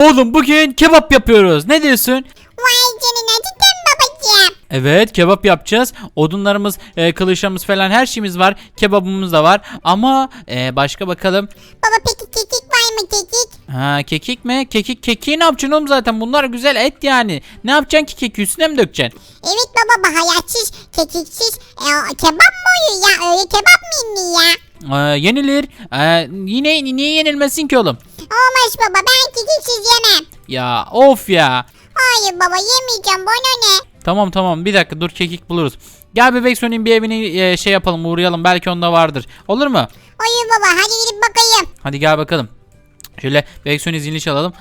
Oğlum bugün kebap yapıyoruz. Ne diyorsun? Vay canına cidden babacığım? Evet kebap yapacağız. Odunlarımız, e, kılıçlarımız falan her şeyimiz var. Kebabımız da var. Ama e, başka bakalım. Baba peki kekik var mı kekik? Ha kekik mi? Kekik kekiği ne yapacaksın oğlum zaten? Bunlar güzel et yani. Ne yapacaksın ki kekiği üstüne mi dökeceksin? Evet baba baharatsız, kekiksiz e, kebap mı oluyor ya? Öyle kebap mı yenir ya? Ee, yenilir. Ee, yine niye yenilmesin ki oğlum? Olmaz baba ben kekiksiz yemem. Ya of ya. Hayır baba yemeyeceğim bana ne? Tamam tamam bir dakika dur kekik buluruz. Gel bebek Sony'in bir evini e, şey yapalım uğrayalım belki onda vardır. Olur mu? Hayır baba hadi gidip bakayım. Hadi gel bakalım. Şöyle bebek Sonic zilini çalalım.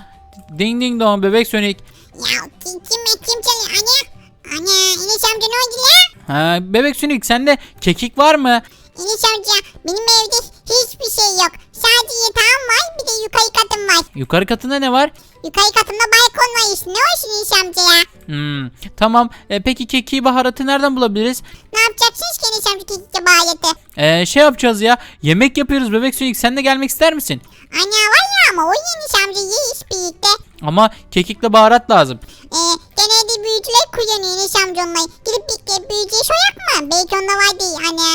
Ding ding dong bebek Sonic. Ya kim kim kim çalıyor anne? Anne Enes amca ne oldu la? Ha, bebek Sonic sende kekik var mı? Enes amca benim evde hiçbir şey yok. Sadece yatağım var bir de yukarı katım var. Yukarı katında ne var? Yukarı katımda balkon var işte ne olsun Enes amca ya? Hmm, tamam. E, peki kekiği baharatı nereden bulabiliriz? Ne yapacaksınız ki Enes amca kekikle bağlantı? E, şey yapacağız ya. Yemek yapıyoruz bebek Sonic. Sen de gelmek ister misin? Anne var ya ama o Enes amca yiyiz birlikte. Ama kekikle baharat lazım. Ee, genelde büyücüler kullanıyor Enes amca onları. Gidip birlikte büyücüye soyak mı? Belki onda var değil ana.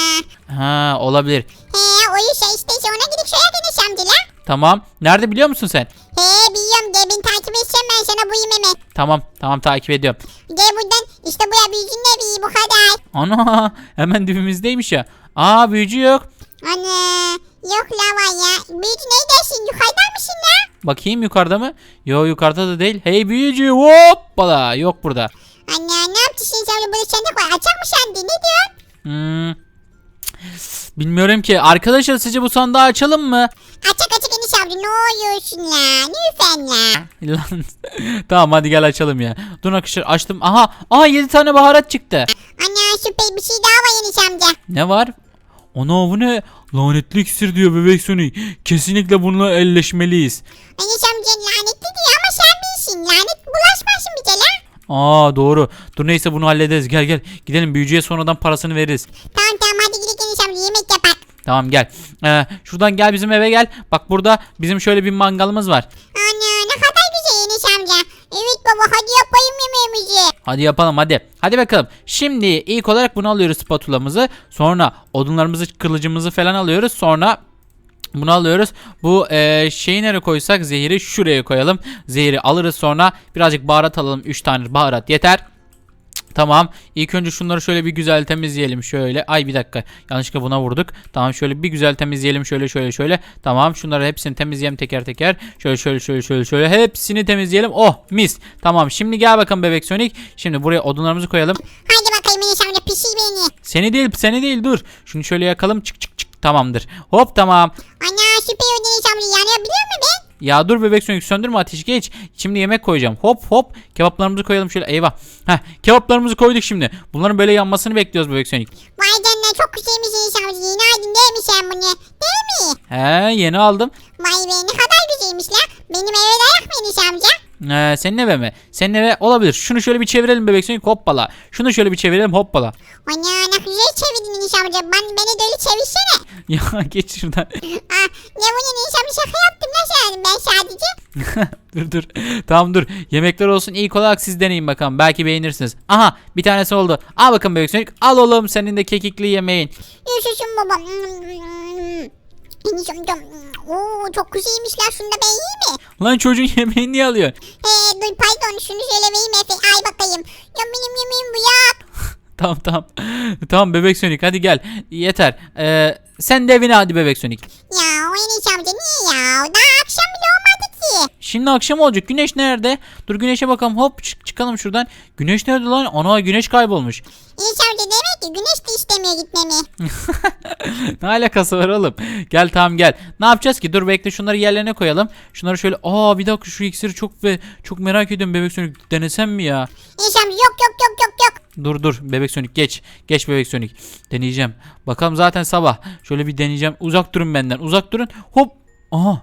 Ha olabilir. He o yüzden işte ona gidip soyak Enes amca la. Tamam. Nerede biliyor musun sen? He biliyorum gel beni takip etsen ben sana buyum hemen. Tamam tamam takip ediyorum. Gel buradan işte buraya büyücünün evi bu kadar. Ana hemen dibimizdeymiş ya. Aa büyücü yok. Ana yok la var ya. Büyücü ne dersin yukarıda mısın la? Bakayım yukarıda mı? Yo yukarıda da değil. Hey büyücü hoppala yok burada. Anne ne yaptın sen öyle böyle sandık var. Açar mı sen de ne diyorsun? Hmm. Bilmiyorum ki. Arkadaşlar sizce bu sandığı açalım mı? Açık açık Enes amca ne oluyorsun la? Lütfen la. Lan. tamam hadi gel açalım ya. Dur arkadaşlar açtım. Aha. Aha 7 tane baharat çıktı. Ana süper bir şey daha var Enes amca. Ne var? Ana bu ne? Lanetli iksir diyor bebek Sonic. Kesinlikle bununla elleşmeliyiz. Enes amca lanetli diyor ama sen bilsin. Lanet bulaşmasın bir la. Aa doğru. Dur neyse bunu hallederiz. Gel gel. Gidelim büyücüye sonradan parasını veririz. Tamam tamam hadi gidelim Enes amca yemek yapak. Tamam gel. Ee, şuradan gel bizim eve gel. Bak burada bizim şöyle bir mangalımız var. Ana ne kadar güzel Enes amca. Evet baba hadi yapayım yemeğimizi. Hadi yapalım hadi. Hadi bakalım. Şimdi ilk olarak bunu alıyoruz spatulamızı. Sonra odunlarımızı, kılıcımızı falan alıyoruz. Sonra bunu alıyoruz. Bu e, şeyi nereye koysak zehiri şuraya koyalım. Zehiri alırız sonra birazcık baharat alalım. 3 tane baharat yeter. Tamam. İlk önce şunları şöyle bir güzel temizleyelim şöyle. Ay bir dakika. Yanlışlıkla buna vurduk. Tamam şöyle bir güzel temizleyelim şöyle şöyle şöyle. Tamam şunları hepsini temizleyelim teker teker. Şöyle şöyle şöyle şöyle şöyle hepsini temizleyelim. Oh mis. Tamam şimdi gel bakalım bebek Sonic. Şimdi buraya odunlarımızı koyalım. Hadi bakayım amca pişir beni. Seni değil seni değil dur. Şunu şöyle yakalım çık çık çık. Tamamdır. Hop tamam. Ana süper oldu Enes amca yanabiliyor mu be? Ya dur bebek Sonic söndürme ateşi geç. Şimdi yemek koyacağım. Hop hop. Kebaplarımızı koyalım şöyle. Eyvah. Heh kebaplarımızı koyduk şimdi. Bunların böyle yanmasını bekliyoruz bebek Sonic. Vay canına çok güzelmiş amca. Yeni aldın değil mi sen bunu? Değil mi? He yeni aldım. Vay be ne kadar güzelmiş la. Benim eve dayak mı Enes amca? Ee, senin eve mi? Senin eve olabilir. Şunu şöyle bir çevirelim bebek Sonic hoppala. Şunu şöyle bir çevirelim hoppala. Ana ne güzel çevirdin Enes amca. Ben, beni de öyle çevirsene. ya geç şuradan. Aa, ne bu ne Enes amca şaka yaptım la sen. Dur dur. Tamam dur. Yemekler olsun. İlk olarak siz deneyin bakalım. Belki beğenirsiniz. Aha bir tanesi oldu. Al bakın bebek Sonic. Al oğlum senin de kekikli yemeğin. Yaşasın baba. Enes amca. Oo, çok güzelmiş la. Şunu da ben yiyeyim mi? Lan çocuğun yemeğini niye alıyorsun? He dur pardon şunu şöyle vereyim Efe. Ay bakayım. Ya benim yemeğim bu ya. Tamam tamam. tamam bebek Sonic hadi gel. Yeter. Ee, sen de evine hadi bebek Sonic. Ya o Enes amca niye ya? Daha akşam bile olmadı ki. Şimdi akşam olacak. Güneş nerede? Dur güneşe bakalım. Hop çık- çıkalım şuradan. Güneş nerede lan? Ana güneş kaybolmuş. Enes amca demek ki güneş de istemiyor gitmemi. ne alakası var oğlum? Gel tamam gel. Ne yapacağız ki? Dur bekle şunları yerlerine koyalım. Şunları şöyle. Aa bir dakika şu iksiri çok ve çok merak ediyorum bebek Sonic. Denesem mi ya? Enes amca yok yok yok yok yok. Dur dur bebek Sonic geç. Geç bebek Sonic. Deneyeceğim. Bakalım zaten sabah. Şöyle bir deneyeceğim. Uzak durun benden. Uzak durun. Hop. Aha.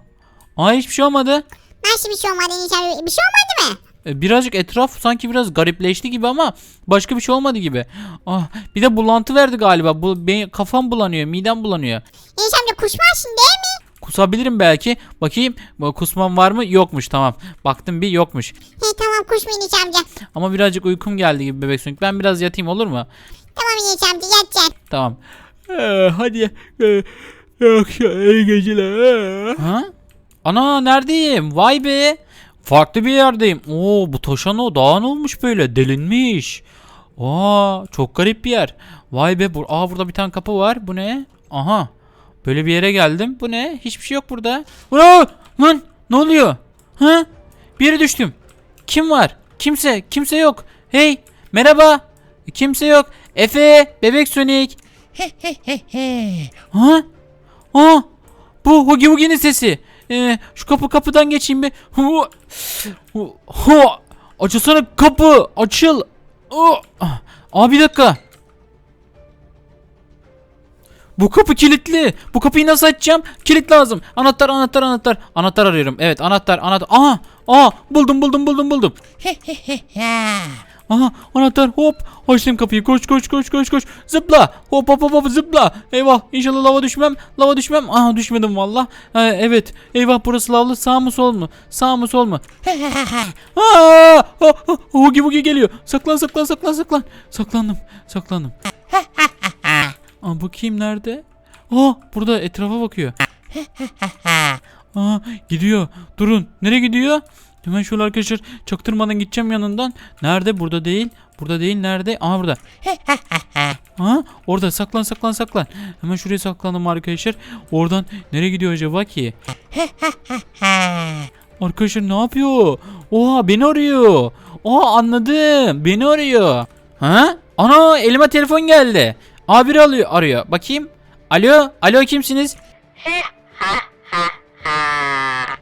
Aa hiçbir şey olmadı. Nasıl bir şey olmadı amca? Bir şey olmadı mı? E, Birazcık etraf sanki biraz garipleşti gibi ama başka bir şey olmadı gibi. Ah, bir de bulantı verdi galiba. Bu benim kafam bulanıyor, midem bulanıyor. Enes amca kusmazsın değil mi? Kusabilirim belki. Bakayım bu kusmam var mı? Yokmuş tamam. Baktım bir yokmuş. He tamam kusma Enes amca. Ama birazcık uykum geldi gibi bebek sönük. Ben biraz yatayım olur mu? Tamam Enes amca yatacaksın. Tamam. Ee, hadi. Ee, yok ya, iyi geceler. Ha? Ana neredeyim? Vay be. Farklı bir yerdeyim. Oo bu taşan o dağın olmuş böyle delinmiş. Aa çok garip bir yer. Vay be. Bur Aa burada bir tane kapı var. Bu ne? Aha. Böyle bir yere geldim. Bu ne? Hiçbir şey yok burada. Aa, lan ne oluyor? Ha? Bir yere düştüm. Kim var? Kimse. Kimse yok. Hey. Merhaba. Kimse yok. Efe. Bebek Sonic. Ha? Aa, bu Hugi Wugi'nin sesi. Ee, şu kapı kapıdan geçeyim bir. Hu, hu, hu. Açılsana kapı. Açıl. Oh. Aa bir dakika. Bu kapı kilitli. Bu kapıyı nasıl açacağım? Kilit lazım. Anahtar, anahtar, anahtar. Anahtar arıyorum. Evet, anahtar, anahtar. Aha, aa, buldum, buldum, buldum, buldum. Aha anahtar hop. Açtım kapıyı. Koş koş koş koş koş. Zıpla. Hop hop hop hop zıpla. Eyvah inşallah lava düşmem. Lava düşmem. Aha düşmedim valla Ha, evet. Eyvah burası lavlı. Sağ mı sol mu? Sağ mı sol mu? Aa, Hugi Bugi geliyor. Saklan saklan saklan saklan. Saklandım saklandım. Aa, bakayım nerede? Aa burada etrafa bakıyor. Aa gidiyor. Durun. Nereye gidiyor Hemen şöyle arkadaşlar çaktırmadan gideceğim yanından. Nerede? Burada değil. Burada değil. Nerede? Aha burada. Ha? Orada saklan saklan saklan. Hemen şuraya saklandım arkadaşlar. Oradan nereye gidiyor acaba ki? Arkadaşlar ne yapıyor? Oha beni arıyor. Oha anladım. Beni arıyor. Ha? Ana elime telefon geldi. Abi alıyor arıyor. Bakayım. Alo, alo kimsiniz?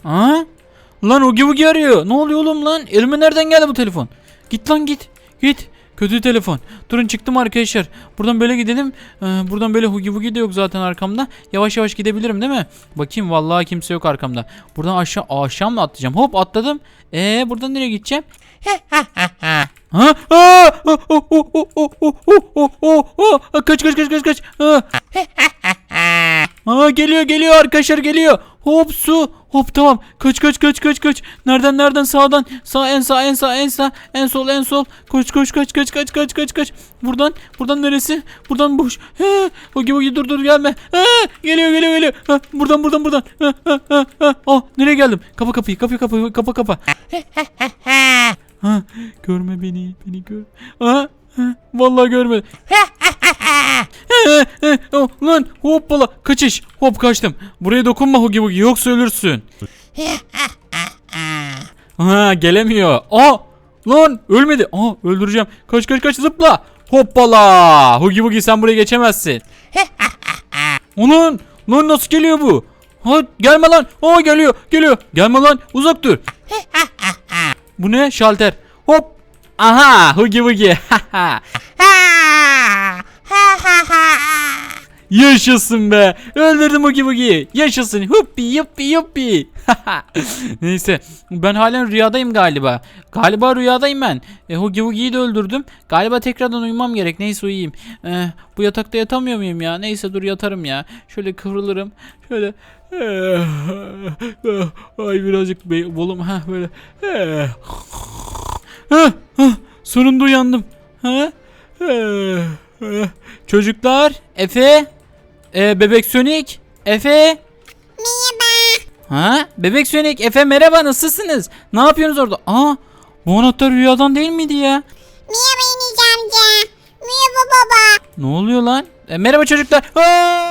Ha? Lan Ugi Bugi arıyor. Ne oluyor oğlum lan? Elime nereden geldi bu telefon? Git lan git. Git. Kötü telefon. Durun çıktım arkadaşlar. Buradan böyle gidelim. Ee, buradan böyle Hugi Bugi de yok zaten arkamda. Yavaş yavaş gidebilirim değil mi? Bakayım vallahi kimse yok arkamda. Buradan aşağı aşağı mı atlayacağım? Hop atladım. Ee buradan nereye gideceğim? Ha? Aa! Oh, oh, oh, oh, oh, oh, oh, oh, oh. Kaç kaç kaç kaç kaç. Aa. Geliyor geliyor arkadaşlar geliyor. Hop su. Hop tamam. Kaç kaç kaç kaç kaç. Nereden nereden sağdan. Sağ en sağ en sağ en sağ. En sol en sol. Koş koş kaç kaç kaç kaç kaç kaç. Buradan buradan neresi? Buradan boş. He. Ogi ogi dur dur gelme. He. Geliyor geliyor geliyor. Ha, buradan buradan buradan. Ha, ha, ha, ha. Oh nereye geldim? Kapa kapıyı kapıyı kapıyı kapa kapa. Ha, görme beni, beni gör. Ha, ha, vallahi görme. Lan hoppala kaçış. Hop kaçtım. Buraya dokunma Hugi Bugi yoksa ölürsün. ha gelemiyor. Aa lan ölmedi. Aa öldüreceğim. Kaç kaç kaç zıpla. Hoppala. Hugi Bugi sen buraya geçemezsin. Onun lan nasıl geliyor bu? Ha gelme lan. Aa geliyor geliyor. Gelme lan uzak dur. Bu ne? Şalter. Hop. Aha, hugi bugi. Yaşasın be. Öldürdüm hugi bugi. Yaşasın. Huppi yuppi yuppi. Neyse. Ben halen rüyadayım galiba. Galiba rüyadayım ben. E, hugi bugi'yi de öldürdüm. Galiba tekrardan uyumam gerek. Neyse uyuyayım. E, bu yatakta yatamıyor muyum ya? Neyse dur yatarım ya. Şöyle kıvrılırım. Şöyle. Ay birazcık be, bolum ha böyle. Hah, hah, sonunda uyandım. Ha? Çocuklar, Efe, e, Bebek Sonic, Efe. Merhaba. Ha? Bebek Sonic, Efe merhaba nasılsınız? Ne yapıyorsunuz orada? Aa, bu anahtar rüyadan değil miydi ya? Merhaba Enes amca. Merhaba baba. Ne oluyor lan? E, merhaba çocuklar. Aa!